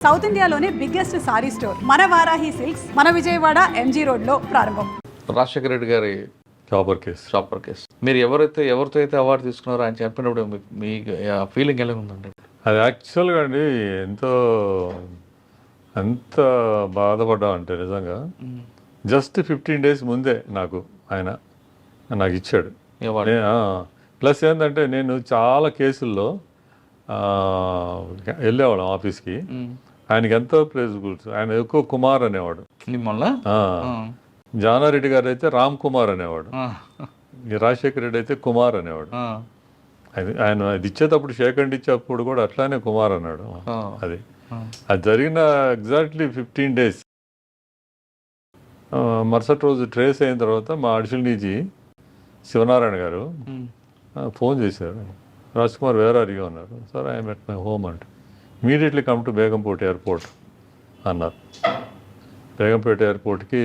South ఇండియాలోనే biggest sorry store మన Varahi silks మన విజయవాడ ఎంజీ రోడ్లో ప్రారంభం. రాజశేఖర రెడ్డి గారి చాపర్ కేసు షాపర్ కేసు మీరు ఎవరైతే ఎవరితో అయితే అవార్డు తీసుకున్నారో ఆయన చెప్పినప్పుడు మీ- మీ ఫీలింగ్ ఎలా ఉందండి? అది యాక్చువల్గా అండి ఎంతో ఎంత బాధపడ్డా అంటే నిజంగా. జస్ట్ ఫిఫ్టీన్ డేస్ ముందే నాకు ఆయన నాకు ఇచ్చాడు. అవార్డు ప్లస్ ఏంటంటే నేను చాలా కేసుల్లో ఆ, వెళ్ళేవాడు ఆఫీస్కి మ్మ్. ఆయనకి ఎంతో ప్రేజ్ గుర్తు. ఆయన ఎక్కువ కుమార్ అనేవాడు. జానారెడ్డి గారు అయితే రామ్ కుమార్ అనేవాడు. రాజశేఖర రెడ్డి అయితే కుమార్ అనేవాడు. ఆయన అది ఇచ్చేటప్పుడు హ్యాండ్ ఇచ్చేటప్పుడు కూడా అట్లానే కుమార్ అన్నాడు. అది. అది జరిగిన ఎగ్జాక్ట్లీ ఫిఫ్టీన్ డేస్. మరుసటి రోజు ట్రేస్ అయిన తర్వాత మా అడిషనల్ డీజీ శివనారాయణ గారు ఫోన్ చేశారు. Raj Kumar where you? అన్నారు. Sir I'm at my home అంటే. Immediately come to Begumpet airport అన్నారు. బేగంపేట ఎయిర్పోర్ట్కి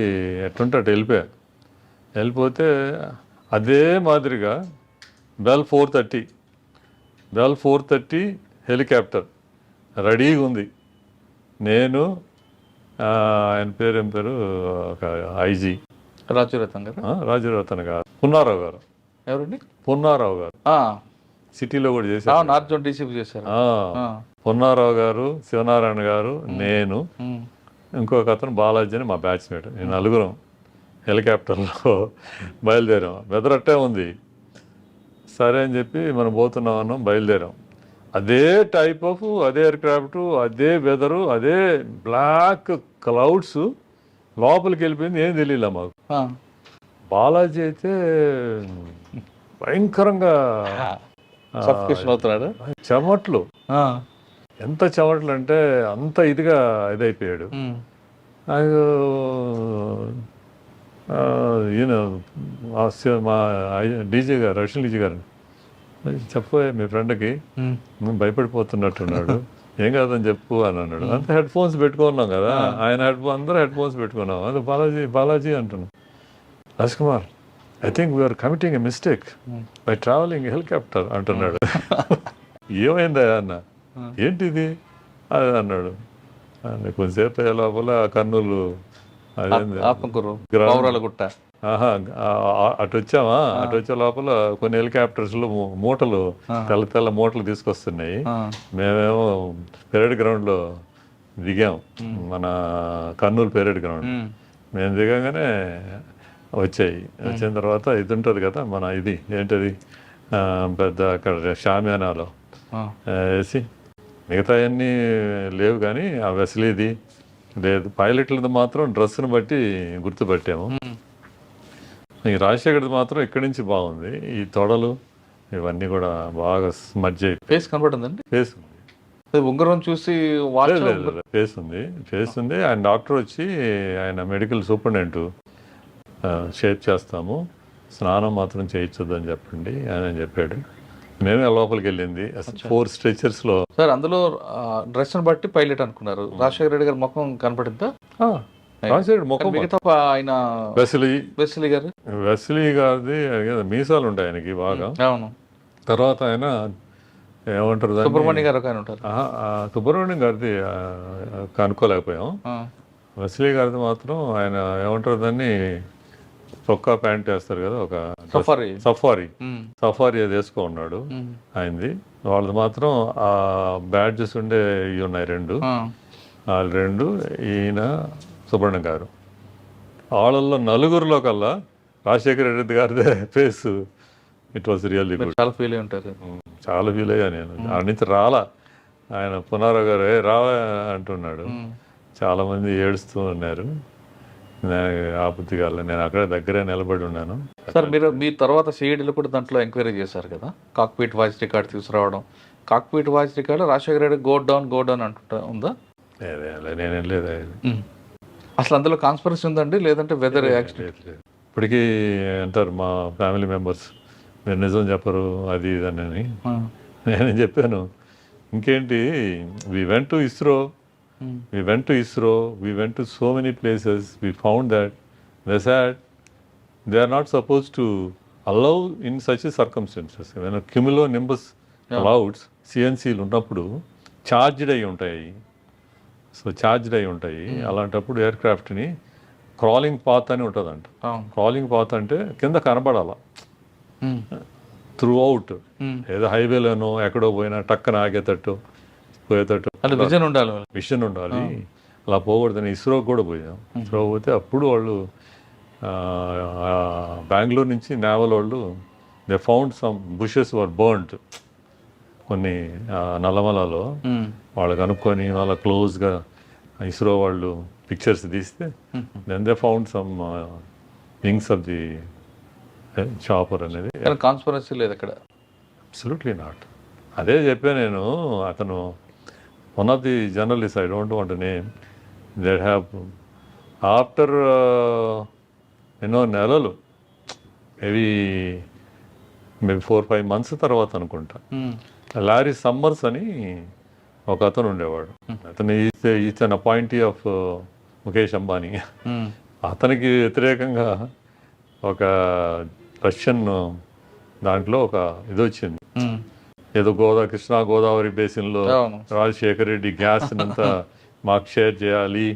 ఎట్లుంటే అటు వెళ్ళిపోయా. వెళ్ళిపోతే అదే మాదిరిగా bell four thirty bell four thirty helicopter రెడీగా ఉంది. నేను ఆయన పేరు ఏం పేరు? ఒక ఐజీ. రాజు రతన్ గారు రాజరతన్ గారు. పున్నారావు గారు. ఎవరండి? పున్నారావు గారు. సిటీలో కూడా చేశారు. నార్త్ జోన్ డీసీపీ చేశారు. పొన్నారావు గారు శివనారాయణ గారు నేను. ఇంకొక అతను బాలాజీ అని మా బ్యాచ్మేట్. ఈ నలుగురం హెలికాప్టర్లో బయలుదేరాం. వెదర్ అట్టే ఉంది. సరే అని చెప్పి మనం పోతున్నాం అన్నాం బయలుదేరాం. అదే టైప్ ఆఫ్ అదే ఎయిర్క్రాఫ్ట్ అదే వెదరు అదే బ్లాక్ క్లౌడ్స్ లోపలికి వెళ్ళిపోయింది. ఏం తెలియలే మాకు. బాలాజీ అయితే భయంకరంగా సఫికేషన్ అవుతున్నాడు? చెమట్లు. ఎంత చెమటలు అంటే అంత ఇదిగా ఇదైపోయాడు. నాకు ఈయన మా డీజే గారు రషన్ డీజే గారు. చెప్పే మీ ఫ్రెండ్కి భయపడిపోతున్నట్టున్నాడు. ఏం కాదని చెప్పు అని అన్నాడు. అంత హెడ్ ఫోన్స్ పెట్టుకున్నాం కదా. ఆయన హెడ్ ఫోన్ అందరూ హెడ్ ఫోన్స్ పెట్టుకున్నాం. అది బాలాజీ బాలాజీ అంటున్నాం. Raj Kumar. I think we're committing a mistake by travelling helicopter అంటున్నాడు. ఏమైందా అన్న? ఏంటిది? అది అన్నాడు. అని కొంచెంసేపు అయ్యే లోపల కర్నూలు గుట్ట. అటు వచ్చామా? అటు వచ్చే లోపల కొన్ని హెలికాప్టర్స్లో మూటలు తెల్ల తెల్ల మూటలు తీసుకొస్తున్నాయి. మేమేమో పెరేడ్ గ్రౌండ్లో దిగాం. మన కర్నూలు పెరేడ్ గ్రౌండ్. మేము దిగంగానే వచ్చాయి. వచ్చిన తర్వాత ఇది ఉంటుంది కదా మన ఇది ఏంటది? పెద్ద అక్కడ షామియానాలో. వేసి మిగతా అన్నీ లేవు కానీ ఆ వెసలీది లేదు. పైలట్లది మాత్రం డ్రెస్సును బట్టి గుర్తుపట్టాము. ఈ రాజశేఖర్ది మాత్రం ఇక్కడి నుంచి బాగుంది. ఈ తొడలు ఇవన్నీ కూడా బాగా అయిపోయి ఫేస్ కనబడుతుందండి? ఫేస్ ఉంగరం చూసి ఫేస్ ఉంది. ఫేస్ ఉంది. ఆయన డాక్టర్ వచ్చి ఆయన మెడికల్ సూపరింటెండెంట్ షేప్ చేస్తాము. స్నానం మాత్రం చేయించొద్దు అని చెప్పండి. ఆయన చెప్పాడు. మేమే లోపలికి వెళ్ళింది ఫోర్ స్ట్రెచర్స్లో సార్ అందులో డ్రెస్ బట్టి పైలట్ అనుకున్నారు. రాజశేఖర రెడ్డి గారి ముఖం కనపడిందా? రాజశేఖర్ ముఖం మిగతా ఆయన వెసలి. వెస్లీ గారు? వెస్లీ గారిది మీసాలు ఉంటాయి ఆయనకి బాగా. అవును. తర్వాత ఆయన ఏమంటారు? సుబ్రహ్మణ్య గారు ఆయన ఉంటారు. సుబ్రహ్మణ్యం గారిది కనుక్కోలేకపోయాం. వెస్లీ గారిది మాత్రం ఆయన ఏమంటారు దాన్ని? చొక్కా ప్యాంట్ వేస్తారు కదా ఒక సఫారీ. సఫారీ. సఫారీ అది వేసుకో ఉన్నాడు. ఆయనది వాళ్ళది మాత్రం ఆ బ్యాడ్జెస్ ఉండే ఇవి ఉన్నాయి రెండు. ఆ, వాళ్ళు రెండు ఈయన సుబ్రహ్మణ్యం గారు. వాళ్ళల్లో నలుగురిలో కల్లా రాజశేఖర రెడ్డి గారిదే face. It was really good చాలా ఫీల్ అయి ఉంటారు. చాలా ఫీల్ అయ్యా నేను. ఆడ నుంచి రాలా. ఆయన పునారావు గారు "ఏ, రావా అంటున్నాడు. చాలా మంది ఏడుస్తూ ఉన్నారు. నేను ఆపత్తి కాల నేను అక్కడ దగ్గరే నిలబడి ఉన్నాను. సార్ మీరు మీ తర్వాత సిఐడిలో కూడా దాంట్లో ఎంక్వైరీ చేశారు కదా? కాక్పీట్ వాయిస్ రికార్డ్ తీసుకురావడం. Cockpit voice record Rajasekhara Reddy go down go down అంటుంటా ఉందా? నేనేం లేదు. అసలు అందులో కాన్స్పరసీ ఉందండి లేదంటే వెదర్ యాక్సిడెంట్. ఇప్పటికీ అంటారు మా ఫ్యామిలీ మెంబర్స్ మీరు నిజం చెప్పరు అది ఇది అని. నేను చెప్పాను ఇంకేంటి we went to ISRO we went to ISRO we went to so many places we found that VSAT they are not suppose to allow in such circumstances cumulonimbus clouds సిఎన్సీలు ఉన్నప్పుడు ఛార్జ్డ్ అయి ఉంటాయి. సో ఛార్జ్డ్ అయి ఉంటాయి. అలాంటప్పుడు air క్రాఫ్ట్ని crawling path అని ఉంటుందంట. Crawling path అంటే కింద కనబడాల. త్రూ అవుట్ ఉమ్. ఏదో హైవేలోనో ఎక్కడో పోయినా టక్కన ఆగేటట్టు. పోయేటట్టు. అంటే విజన్ ఉండాలి. విషన్ ఉండాలి. అలా పోకూడదని ఇస్రో కూడా పోయాం ఇస్రో పోతే అప్పుడు వాళ్ళు బెంగళూరు నుంచి నేవల్ వాళ్ళు they found some bushes were burned కొన్ని నల్లమలలో. వాళ్ళు కనుక్కొని వాళ్ళ క్లోజ్గా ఇస్రో వాళ్ళు పిక్చర్స్ తీస్తే then they found some wings of the chopper అనేది. కానీ కాన్స్పరన్సీ లేదు అక్కడ. అబ్సల్యూట్లీ నాట్ అదే చెప్పా నేను అతను one of the journalist I don't want name that have after uh, ఎన్నో నెలలు maybe maybe four five months తర్వాత అనుకుంటా. లారీ సమ్మర్స్ అని ఒక అతను ఉండేవాడు అతను each an appointee of Mukesh Ambani. అతనికి వ్యతిరేకంగా ఒక రష్యన్ దాంట్లో ఒక ఇది వచ్చింది ఉమ్. ఏదో గోదా కృష్ణా గోదావరి బేసిన్లో రాజశేఖర్ రెడ్డి గ్యాస్ అంతా మాకు షేర్ చేయాలి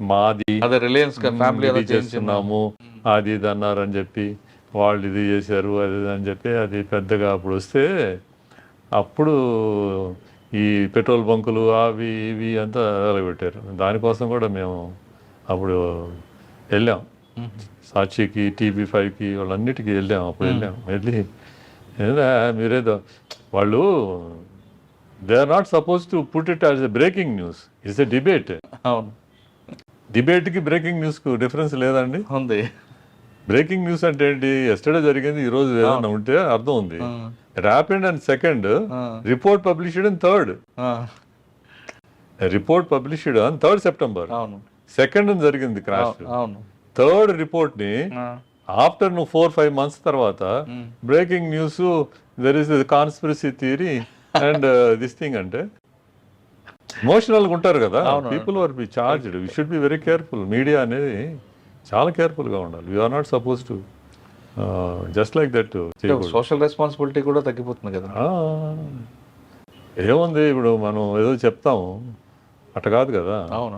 మాది రిలయన్స్ ఫ్యామిలీ చేస్తున్నాము అది ఇది అన్నారని చెప్పి వాళ్ళు ఇది చేశారు అది ఇది అని చెప్పి అది పెద్దగా అప్పుడు వస్తే అప్పుడు ఈ పెట్రోల్ బంకులు అవి ఇవి అంతా పెట్టారు దానికోసం కూడా మేము అప్పుడు వెళ్ళాం. సాక్షికి టీవీ ఫైవ్కి వాళ్ళన్నిటికీ వెళ్ళాం అప్పుడు వెళ్ళాం. వెళ్ళి మీరేదో వాళ్ళు they are not suppose to put it as a breaking news it's a debate అవును. డిబేట్కి బ్రేకింగ్ న్యూస్కు డిఫరెన్స్ లేదండి. ఉంది. బ్రేకింగ్ న్యూస్ అంటే ఏంటి? ఎస్టర్డే జరిగింది ఈ రోజు ఏదైనా ఉంటే అర్థం ఉంది. It happened and second report published in third. Report published on third September second జరిగింది క్రాష్ థర్డ్ రిపోర్ట్ని. ఆఫ్టర్ నువ్వు ఫోర్ ఫైవ్ మంత్స్ తర్వాత breaking news there is conspiracy theory and this thing అంటే ఎమోషనల్గా ఉంటారు కదా. People are be charged we should be very careful media అనేది చాలా కేర్ఫుల్గా ఉండాలి. You are not suppose to just like that social responsibility కూడా తగ్గిపోతుంది కదా. ఏముంది ఇప్పుడు మనం ఏదో చెప్తాము అట్ట కాదు కదా. అవునా.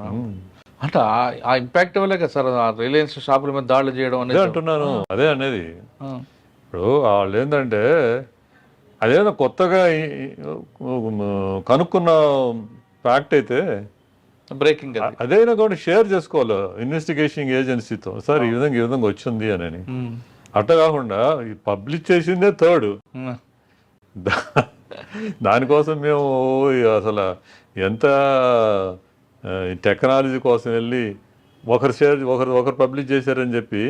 అంటే ఆ- ఇంపాక్ట్ వల్లే కదా సార్ రిలయన్స్ షాపుల మీద దాడులు చేయడం అనేది. అంటున్నాను. అదే అనేది. ఇప్పుడు వాళ్ళు ఏంటంటే అదేదో కొత్తగా కనుక్కున్న ఫ్యాక్ట్ అయితే బ్రేకింగ్ అది. అదైనా కూడా షేర్ చేసుకోవాలి. ఇన్వెస్టిగేషన్ ఏజెన్సీతో సార్ ఈ విధంగా ఈ విధంగా వచ్చింది అని. అట్ట కాకుండా పబ్లిష్ చేసిందే థర్డ్. దానికోసం మేము అసలు ఎంత టెక్నాలజీ కోసం వెళ్ళి ఒకరు షేర్ ఒకరు ఒకరు పబ్లిష్ చేశారని చెప్పి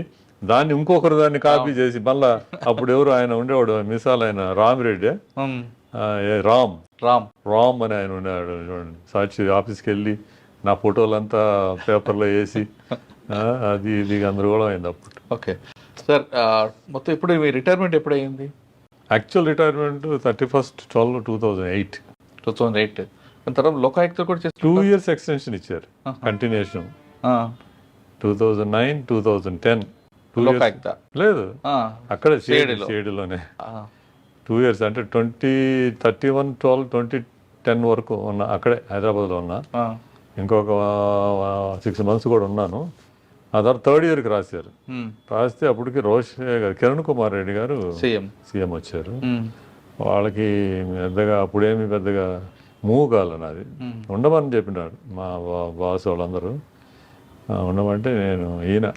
దాన్ని ఇంకొకరు దాన్ని కాపీ చేసి మళ్ళా అప్పుడు ఎవరు ఆయన ఉండేవాడు? మిసాల్ ఆయన రామిరెడ్డి రామ్. రామ్. రామ్ అని ఆయన ఉన్నాడు. చూడండి. సాక్షి ఆఫీస్కి వెళ్ళి నా ఫోటోలంతా పేపర్లో వేసి అది ఇది గందరగోళం అయింది అప్పుడు. ఓకే. సార్ మొత్తం ఇప్పుడు మీ రిటైర్మెంట్ ఎప్పుడు అయింది actual retirement thirty first twelve two thousand eight. Two thousand eight. తర్వాత లోకాయుక్త కూడా చేసి టూ ఇయర్స్ ఎక్స్టెన్షన్ ఇచ్చారు. Continuation two thousand nine two thousand ten. లేదు. అక్కడే ఆ. టూ ఇయర్స్ అంటే twenty thirty one twelve twenty ten వరకు ఉన్నా అక్కడే హైదరాబాద్లో ఉన్నా. ఇంకొక సిక్స్ మంత్స్ కూడా ఉన్నాను. ఆ తర్వాత థర్డ్ ఇయర్కి రాశారు. రాస్తే అప్పటికి రోష్ కిరణ్ కుమార్ రెడ్డి గారు సీఎం. సీఎం వచ్చారు. వాళ్ళకి పెద్దగా అప్పుడేమి పెద్దగా మూవ్ కాలే నాది. ఉండమని చెప్పినాడు మా బాస్ వాళ్ళందరూ. ఉండమంటే నేను ఈయన.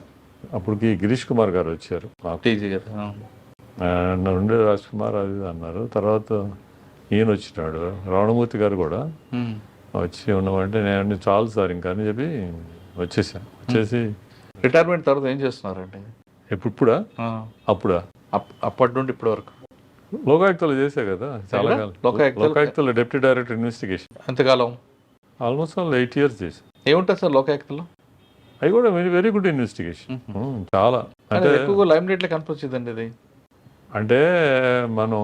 అప్పటికి గిరీష్ కుమార్ గారు వచ్చారు. ఉండే రాజ్ కుమార్ అది అన్నారు. తర్వాత ఈయన వచ్చినాడు రావణమూర్తి గారు కూడా. వచ్చి ఉండమంటే నేను చాలు సార్ ఇంకా అని చెప్పి వచ్చేసాను వచ్చేసి రిటైర్మెంట్ తర్వాత ఏం చేస్తున్నారండి? ఎప్పుడా ఆ. అప్పుడా? అప్- అప్పటి నుండి ఇప్పటి వరకు. లోకాయుక్తలు చేసే కదా చాలా? కాలం. లోకాయుక్తలు? Deputy director investigation. ఎంతకాలం? ఆల్మోస్ట్ ఆల్ ఎయిట్ ఇయర్స్ చేసి. ఏముంటుంది సార్ లోకాయుక్తలో? అవి కూడా వెరీ వెరీ గుడ్ ఇన్వెస్టిగేషన్ చాలా. అంటే ఎక్కువగా లైమ్ లైట్లో కనిపించిందండి ఇది అంటే మనం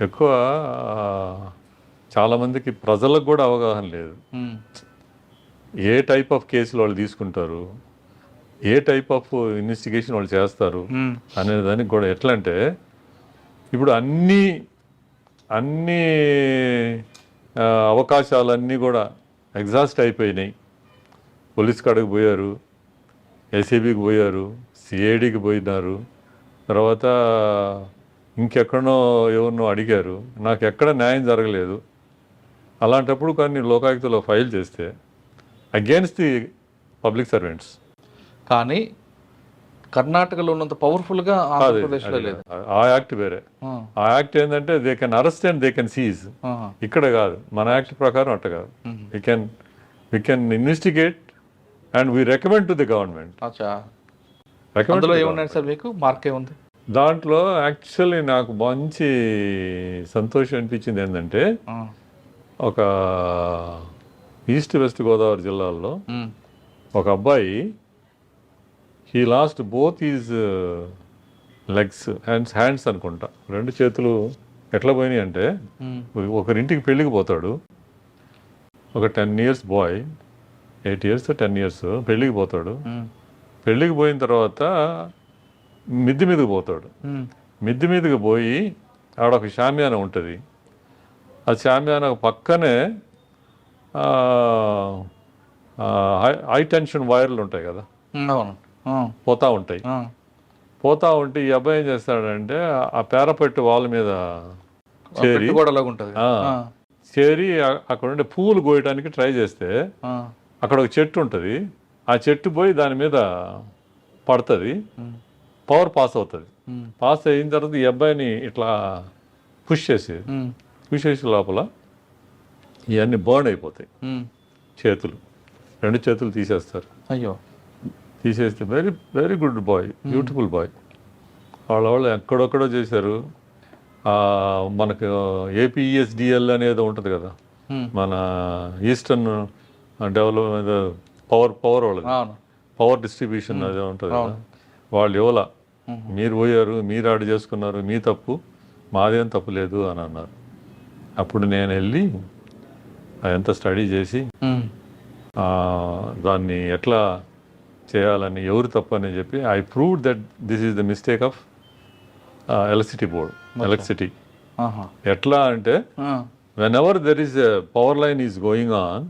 ఎక్కువ ఆ, చాలా మందికి ప్రజలకు కూడా అవగాహన లేదు. ఏ టైప్ ఆఫ్ కేసులు వాళ్ళు తీసుకుంటారు? ఏ టైప్ ఆఫ్ ఇన్వెస్టిగేషన్ వాళ్ళు చేస్తారు. అనే దానికి కూడా ఎట్లా అంటే ఇప్పుడు అన్ని అన్ని అవకాశాలన్నీ కూడా ఎగ్జాస్ట్ అయిపోయినాయి. పోలీస్ కాడికి పోయారు ఏసీబీకి పోయారు సిఐడికి పోయినారు. తర్వాత ఇంకెక్కడనో ఎవరినో అడిగారు నాకు ఎక్కడ న్యాయం జరగలేదు. అలాంటప్పుడు కానీ లోకాయుక్తలో ఫైల్ చేస్తే అగేన్స్ట్ ది పబ్లిక్ సర్వెంట్స్ కానీ కర్ణాటకలో ఉన్నంత పవర్ఫుల్గా ఆంధ్రప్రదేశ్లో లేదు. ఆ యాక్ట్ వేరే. ఆ, యాక్ట్ ఏంటంటే they can arrest and they can seize ఇక్కడ కాదు మన యాక్ట్ ప్రకారం అట్ట కాదు. We can we can investigate and we recommend to the government అందులో ఏమున్నాయి సార్ మీకు? మార్క్ ఏముంది? దాంట్లో యాక్చువల్లీ నాకు మంచి సంతోషం అనిపించింది ఏంటంటే ఒక ఈస్ట్ వెస్ట్ గోదావరి జిల్లాల్లో ఉమ్, ఒక అబ్బాయి he lost both is legs hands hands అనుకుంటా. రెండు చేతులు ఎట్లా పోయినాయి అంటే ఒకరింటికి పెళ్ళికి పోతాడు. ఒక ten years boy eight years ten years పెళ్ళికి పోతాడు. ఉమ్, పెళ్ళికి పోయిన తర్వాత మిద్ది మీదకి పోతాడు. ఉమ్, మిద్ది మీదకి పోయి ఆడ ఒక షామియాన ఉంటుంది. ఆ షామియాన పక్కనే హై టెన్షన్ వైర్లు ఉంటాయి కదా. ఆ, పోతా ఉంటాయి. పోతా ఉంటే ఈ అబ్బాయి ఏం చేస్తాడంటే ఆ పేరపెట్టు వాళ్ళ మీద చేరి చేరి అక్కడ ఉండే పువ్వులు కోయడానికి ట్రై చేస్తే అక్కడ ఒక చెట్టు ఉంటుంది. ఆ చెట్టు పోయి దాని మీద పడుతుంది. పవర్ పాస్ అవుతుంది. పాస్ అయిన తర్వాత ఈ అబ్బాయిని ఇట్లా పుష్ చేసి పుష్ చేసే లోపల ఇవన్నీ బర్న్ అయిపోతాయి. చేతులు. రెండు చేతులు తీసేస్తారు. అయ్యో. తీసేస్తే very very good boy beautiful boy వాళ్ళ వాళ్ళు ఎక్కడొక్కడో చేశారు. మనకు ఏపీఎస్డిఎల్ అనేది ఉంటుంది కదా. మన ఈస్టర్న్ డెవలప్మెంట్ పవర్ పవర్ వాళ్ళది. అవును. పవర్ డిస్ట్రిబ్యూషన్ అది ఉంటుంది కదా. వాళ్ళు ఇవ్వాల. మీరు పోయారు మీరు ఆడు చేసుకున్నారు మీ తప్పు మాదేం తప్పు లేదు అని అన్నారు. అప్పుడు నేను వెళ్ళి అదంతా స్టడీ చేసి దాన్ని ఎట్లా చేయాలని ఎవరు తప్పు అని చెప్పి I prove that this is the mistake of electricity board electricity ఎట్లా అంటే whenever there is a power line is going on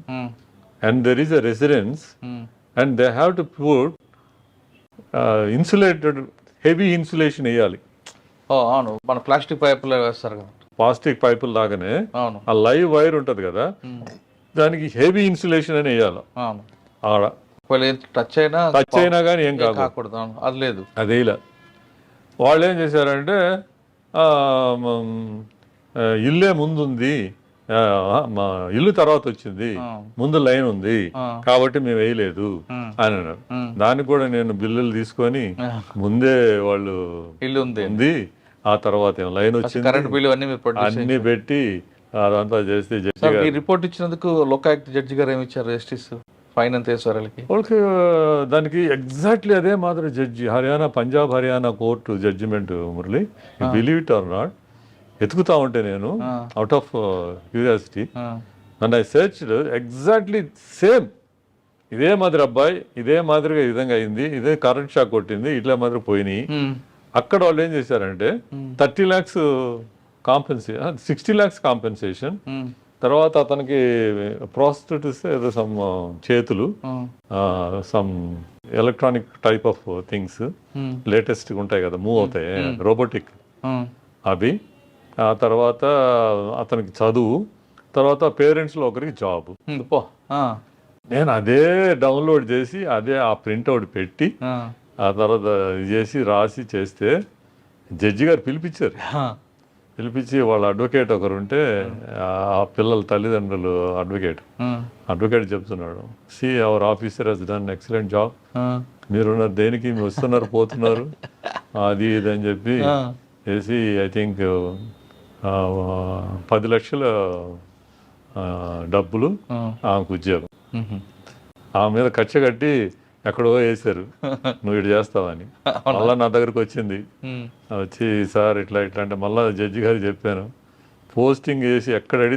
um, and there is a residence um, and they have to put insulated heavy insulation వేయాలి అవును. మన plastic పైపులు వేస్తారు కదా. Plastic పైపుల లాగానే అవును. ఆ లైవ్ వైర్ ఉంటుంది కదా. ఉమ్, దానికి హెవీ ఇన్సులేషన్ అని వేయాలి. అవును. ఆడ. టచ్ అయినా టచ్ అయినా కానీ ఏం కాకూడదు. అది లేదు. అది ఇలా. వాళ్ళు ఏం చేశారంటే ఇల్లే ముందుంది. ఇల్లు తర్వాత వచ్చింది. ముందు లైన్ ఉంది. కాబట్టి మేము వేయలేదు. అని అన్నారు. దానికి కూడా నేను బిల్లులు తీసుకొని ముందే వాళ్ళు ఇల్లు ఉంది. ఆ తర్వాత లైన్ వచ్చింది. కరెంట్ బిల్లు అన్ని పెట్టి అదంతా చేస్తే జడ్జి రిపోర్ట్ ఇచ్చినందుకు లోకాయుక్త జడ్జి గారు ఏమి ఇచ్చారు జస్టిస్ ఫైన్ వేసారు వాళ్ళకి దానికి ఎగ్జాక్ట్లీ అదే మాదిరి judge. Haryana Punjab Haryana court judgement Murali. Believe it or not ఎతుకుతా ఉంటే నేను. Out of curiosity and I search exactly same ఇదే మాదిరి అబ్బాయి ఇదే మాదిరిగా ఈ విధంగా అయింది ఇదే కరెంట్ షాక్ కొట్టింది ఇట్లా మాదిరి పోయినాయి. అక్కడ వాళ్ళు ఏం చేశారంటే thirty lakhs కాంపెన్సే sixty lakhs compensation తర్వాత అతనికి ప్రాస్టిట్యూట్స్ ఏదో సమ్ చేతులు ఉమ్, some electronic type of things latest ఉంటాయి కదా మూవ్ అవుతాయి రోబోటిక్ అవి ఆ తర్వాత అతనికి చదువు తర్వాత పేరెంట్స్లో ఒకరికి జాబ్ నేను అదే డౌన్లోడ్ చేసి అదే ఆ ప్రింట్అవుట్ పెట్టి ఆ, తర్వాత చేసి రాసి చేస్తే జడ్జి గారు పిలిపించారు. పిలిపించి వాళ్ళ అడ్వకేట్ ఒకరు ఉంటే ఆ. పిల్లల తల్లిదండ్రులు అడ్వకేట్ అడ్వకేట్ చెప్తున్నాడు. See our officer he's done excellent job మీరున్నారు దేనికి? మీరు వస్తున్నారు పోతున్నారు. అది ఇది అని చెప్పి. వేసి ఐ థింక్ పది లక్షల డబ్బులు ఆమెకు ఉద్యోగం. ఆమె మీద కచ్చ కట్టి ఎక్కడో వేశారు. నువ్వు ఇటు చేస్తావని. మళ్ళా నా దగ్గరకు వచ్చింది. వచ్చి సార్ ఇట్లా ఇట్లా అంటే మళ్ళా జడ్జి గారికి చెప్పాను. పోస్టింగ్ వేసి ఎక్కడ